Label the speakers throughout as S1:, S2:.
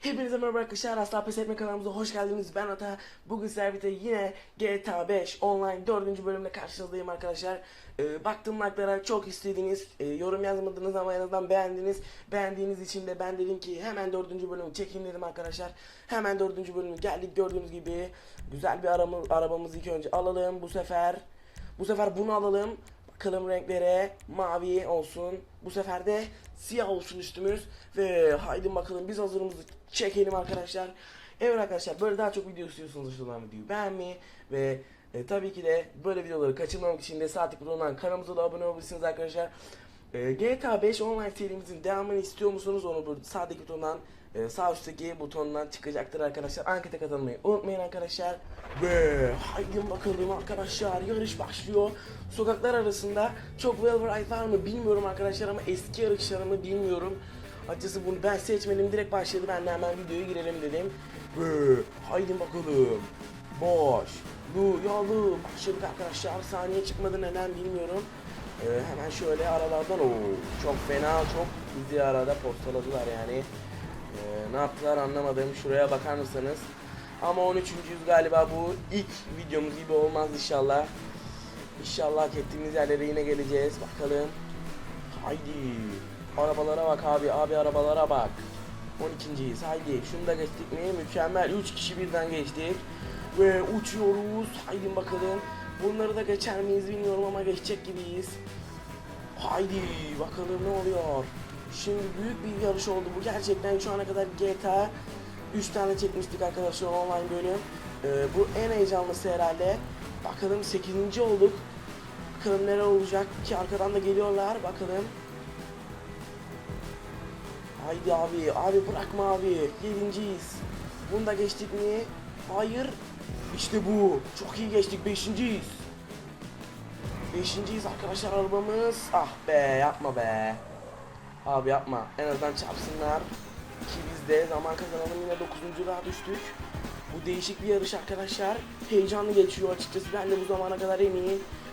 S1: Hepinize merhaba arkadaşlar. Asla Pes Etme kanalımıza hoş geldiniz. Ben Ata. Bugün Servite yine GTA 5 online 4. bölümle karşınızdayım arkadaşlar. Ee, baktım like'lara çok istediğiniz, e, yorum yazmadınız ama en azından beğendiniz. Beğendiğiniz için de ben dedim ki hemen 4. bölümü çekeyim dedim arkadaşlar. Hemen 4. bölümü geldik gördüğünüz gibi. Güzel bir aramı, arabamızı ilk önce alalım bu sefer. Bu sefer bunu alalım. Bakalım renklere mavi olsun. Bu sefer de siyah olsun üstümüz. Ve haydi bakalım biz hazırımızı çekelim arkadaşlar. Evet arkadaşlar böyle daha çok video istiyorsanız şuradan videoyu beğenmeyi ve e, tabii ki de böyle videoları kaçırmamak için de tıklı olan kanalımıza da abone olabilirsiniz arkadaşlar. E, GTA 5 online serimizin devamını istiyor musunuz? Onu bu sağdaki butondan e, sağ üstteki butondan çıkacaktır arkadaşlar. Ankete katılmayı unutmayın arkadaşlar. Ve haydi bakalım arkadaşlar yarış başlıyor. Sokaklar arasında çok well ride var mı bilmiyorum arkadaşlar ama eski yarışlarımı bilmiyorum. Açıkçası bunu ben seçmedim direkt başladı ben de hemen videoya girelim dedim. Ve haydi bakalım. Boş. Du yolu başladık arkadaşlar. Saniye çıkmadı neden bilmiyorum. Ee, hemen şöyle aralardan o çok fena çok bizi arada postaladılar yani. Ne yaptılar anlamadım. Şuraya bakar mısınız? Ama 13. yüz galiba bu ilk videomuz gibi olmaz inşallah. İnşallah hak ettiğimiz yerlere yine geleceğiz. Bakalım. Haydi. Arabalara bak abi. Abi arabalara bak. 12.yiz. Haydi. Şunu da geçtik mi? Mükemmel. 3 kişi birden geçtik. Ve uçuyoruz. Haydi bakalım. Bunları da geçer miyiz bilmiyorum ama geçecek gibiyiz. Haydi bakalım ne oluyor. Şimdi büyük bir yarış oldu bu. Gerçekten şu ana kadar GTA 3 tane çekmiştik arkadaşlar online bölüm. Ee, bu en heyecanlısı herhalde. Bakalım 8. olduk. Bakalım neler olacak ki arkadan da geliyorlar. Bakalım. Haydi abi. Abi bırakma abi. Yedinciyiz. Bunu da geçtik mi? Hayır. İşte bu. Çok iyi geçtik. Beşinciyiz. Beşinciyiz arkadaşlar arabamız. Ah be yapma be. Abi yapma. En azından çarpsınlar. Ki biz de zaman kazanalım yine 9. düştük. Bu değişik bir yarış arkadaşlar. Heyecanlı geçiyor açıkçası. Ben de bu zamana kadar en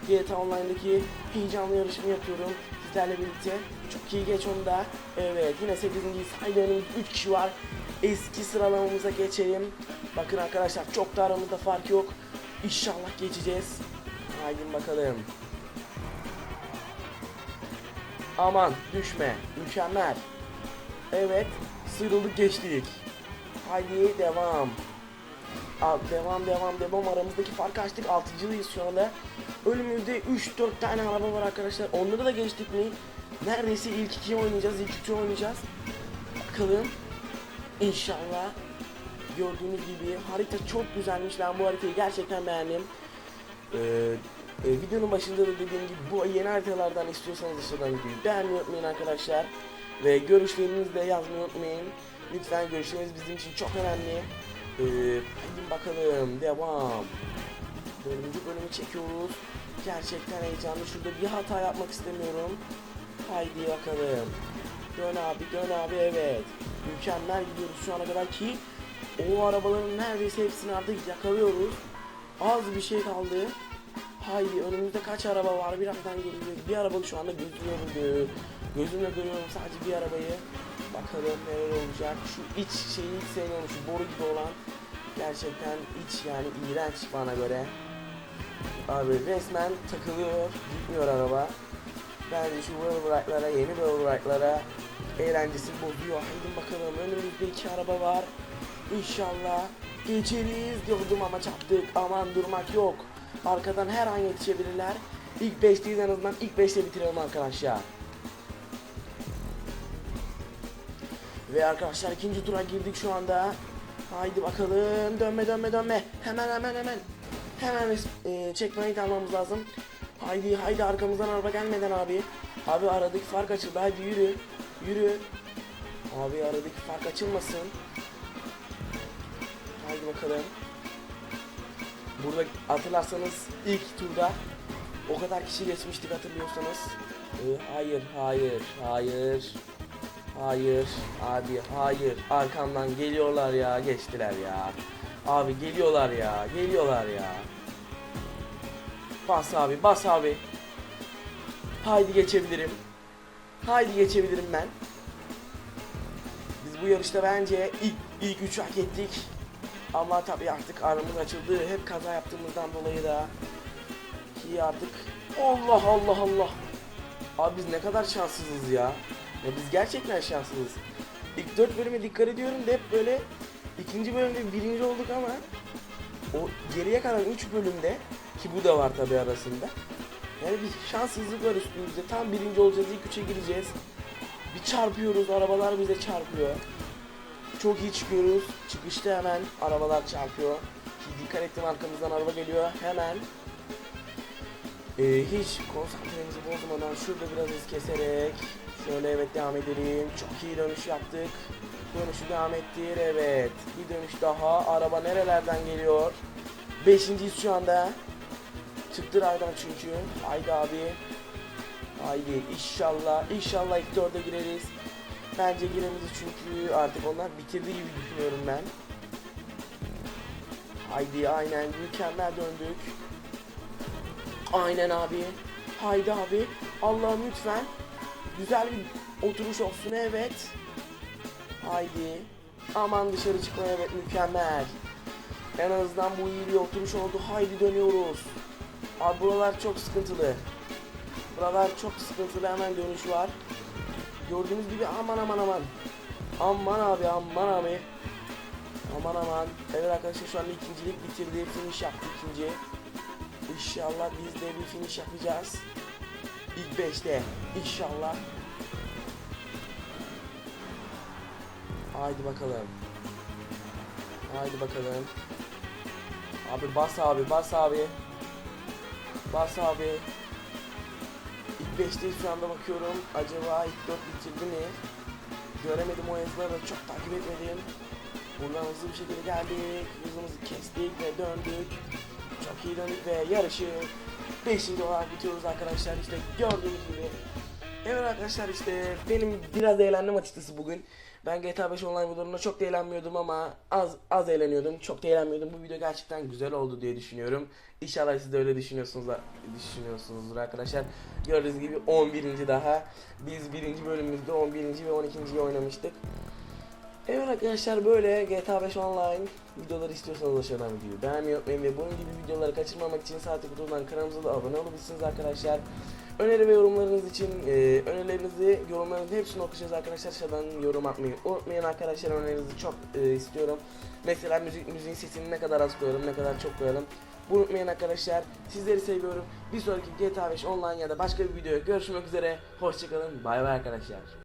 S1: GTA Online'daki heyecanlı yarışımı yapıyorum. Sizlerle birlikte. Çok iyi geç onu da. Evet yine 8. sayıda önümüzde 3 kişi var. Eski sıralamamıza geçelim. Bakın arkadaşlar çok da aramızda fark yok. İnşallah geçeceğiz. Haydi bakalım. Aman düşme. Mükemmel. Evet. Sıyrıldık geçtik. Haydi devam. Al, devam devam devam aramızdaki farkı açtık 6.lıyız şu anda. Önümüzde 3-4 tane araba var arkadaşlar. Onları da geçtik mi? Neredeyse ilk iki oynayacağız, ilk üçü oynayacağız. Bakalım. İnşallah. Gördüğünüz gibi harita çok güzelmiş. Ben bu haritayı gerçekten beğendim. Ee, e, videonun başında da dediğim gibi bu yeni haritalardan istiyorsanız aşağıdan videoyu beğenmeyi unutmayın arkadaşlar. Ve görüşlerinizi de yazmayı unutmayın. Lütfen görüşleriniz bizim için çok önemli. Ee, hadi bakalım devam. Dördüncü bölümü çekiyoruz. Gerçekten heyecanlı. Şurada bir hata yapmak istemiyorum. Haydi bakalım. Dön abi dön abi evet. Mükemmel gidiyoruz şu ana kadar ki o arabaların neredeyse hepsini artık yakalıyoruz. Az bir şey kaldı. Haydi önümüzde kaç araba var birazdan göreceğiz. Bir araba şu anda gözümle Gözümle görüyorum sadece bir arabayı. Bakalım neler olacak. Şu iç şeyi hiç sevmiyorum. Şu boru gibi olan. Gerçekten iç yani iğrenç bana göre. Abi resmen takılıyor. Gitmiyor araba. Bence şu wheelwright'lara, yeni wheelwright'lara eğlencesini bozuyor. Haydi bakalım önümüzde iki araba var. İnşallah geçeriz diyordum ama çarptık. Aman durmak yok. Arkadan her an yetişebilirler. İlk 5'teyiz en azından ilk 5'te bitirelim arkadaşlar. Ve arkadaşlar ikinci tura girdik şu anda. Haydi bakalım dönme dönme dönme. Hemen hemen hemen. Hemen e, checkpoint almamız lazım. Haydi haydi arkamızdan araba gelmeden abi. Abi aradık fark açıldı haydi yürü. Yürü. Abi aradık fark açılmasın. Haydi bakalım. Burada hatırlarsanız ilk turda o kadar kişi geçmiştik hatırlıyorsanız. Ee, hayır hayır hayır. Hayır abi hayır arkamdan geliyorlar ya geçtiler ya. Abi geliyorlar ya geliyorlar ya. Bas abi bas abi. Haydi geçebilirim. Haydi geçebilirim ben. Biz bu yarışta bence ilk, ilk üçü hak ettik. Ama tabii artık aramız açıldı. Hep kaza yaptığımızdan dolayı da ki artık Allah Allah Allah. Abi biz ne kadar şanssızız ya. Ya biz gerçekten şanssızız. İlk dört bölüme dikkat ediyorum da hep böyle ikinci bölümde birinci olduk ama o geriye kalan üç bölümde ki bu da var tabi arasında. Yani bir şanssızlık var üstümüzde. Tam birinci olacağız, ilk üçe gireceğiz. Bir çarpıyoruz, arabalar bize çarpıyor. Çok iyi çıkıyoruz. Çıkışta hemen arabalar çarpıyor. Ki dikkat ettim arkamızdan araba geliyor. Hemen ee, hiç konsantremizi bozmadan şurada biraz hız keserek şöyle evet devam edelim. Çok iyi dönüş yaptık. Dönüşü devam ettir evet. Bir dönüş daha. Araba nerelerden geliyor? Beşinciyiz şu anda. Çıktı raydan çünkü. Haydi abi. Haydi inşallah. İnşallah ilk dörde gireriz. Bence giremeyeceğiz çünkü artık onlar bitirdi gibi düşünüyorum ben. Haydi aynen mükemmel döndük. Aynen abi. Haydi abi. Allah'ım lütfen. Güzel bir oturuş olsun evet. Haydi. Aman dışarı çıkmaya evet mükemmel. En azından bu iyi bir oturuş oldu. Haydi dönüyoruz. Abi buralar çok sıkıntılı. Buralar çok sıkıntılı hemen dönüş var. Gördüğünüz gibi aman aman aman. Aman abi aman abi. Aman aman. Evet arkadaşlar şu anda ikincilik bitirdi. Finish yaptı ikinci. İnşallah biz de bir finish yapacağız. İlk 5'te inşallah. Haydi bakalım. Haydi bakalım. Abi bas abi bas abi. Bas abi. İlk 5'teyiz şu anda bakıyorum. Acaba ilk 4 bitirdi mi? Göremedim o yazıları da çok takip etmedim. Buradan hızlı bir şekilde geldik. Hızımızı kestik ve döndük. Çok iyi döndük ve yarışı 5. olarak bitiyoruz arkadaşlar. İşte gördüğünüz gibi. Evet arkadaşlar işte benim biraz eğlendim açıkçası bugün. Ben GTA 5 online videolarında çok da eğlenmiyordum ama az az eğleniyordum. Çok da eğlenmiyordum. Bu video gerçekten güzel oldu diye düşünüyorum. İnşallah siz de öyle düşünüyorsunuz düşünüyorsunuzdur arkadaşlar. Gördüğünüz gibi 11. daha. Biz 1. bölümümüzde 11. ve 12. oynamıştık. Evet arkadaşlar böyle GTA 5 online videoları istiyorsanız aşağıdan videoyu beğenmeyi unutmayın ve bunun gibi videoları kaçırmamak için sağ tık butonundan kanalımıza da abone olabilirsiniz arkadaşlar. Öneri ve yorumlarınız için e, önerilerinizi yorumlarınızın hepsini okuyacağız arkadaşlar aşağıdan yorum atmayı unutmayın arkadaşlar önerilerinizi çok e, istiyorum. Mesela müzik müziğin sesini ne kadar az koyalım ne kadar çok koyalım. Bunu unutmayın arkadaşlar. Sizleri seviyorum. Bir sonraki GTA 5 online ya da başka bir videoya görüşmek üzere. Hoşçakalın. Bay bay arkadaşlar.